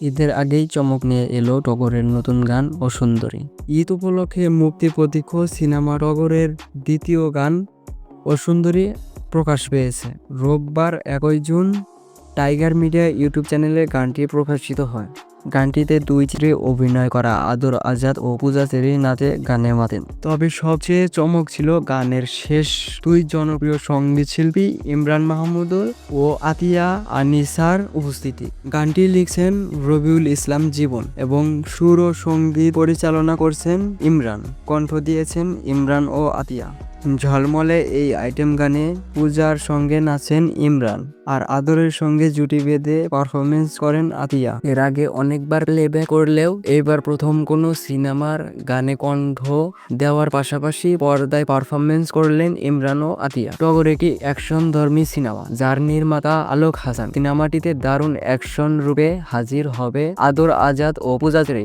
ঈদের আগেই চমক নিয়ে এলো টগরের নতুন গান ও সুন্দরী। ঈদ উপলক্ষে মুক্তি প্রতীক্ষ সিনেমা টগরের দ্বিতীয় গান ও সুন্দরী প্রকাশ পেয়েছে। রোববার একই জুন টাইগার মিডিয়া ইউটিউব চ্যানেলে গানটি প্রকাশিত হয়। গানটিতে দুই চিত্রে অভিনয় করা আদর আজাদ ও পূজা চেরি নাচে গানে মাতেন। তবে সবচেয়ে চমক ছিল গানের শেষ দুই জনপ্রিয় সংগীত শিল্পী ইমরান মাহমুদুল ও আতিয়া আনিসার উপস্থিতি। গানটি লিখছেন রবিউল ইসলাম জীবন এবং সুর ও সংগীত পরিচালনা করছেন ইমরান। কণ্ঠ দিয়েছেন ইমরান ও আতিয়া। ঝলমলে এই আইটেম গানে পূজার সঙ্গে নাচেন ইমরান আর আদরের সঙ্গে জুটি বেঁধে পারফরমেন্স করেন আতিয়া। এর আগে অনেকবার প্লেব্যাক করলেও এইবার প্রথম কোনো সিনেমার গানে কণ্ঠ দেওয়ার পাশাপাশি পর্দায় পারফরমেন্স করলেন ইমরান ও আতিয়া। টগর একটি অ্যাকশন ধর্মী সিনেমা, যার নির্মাতা আলোক হাসান। সিনেমাটিতে দারুণ অ্যাকশন রূপে হাজির হবে আদর, আজাদ ও পূজাত্রী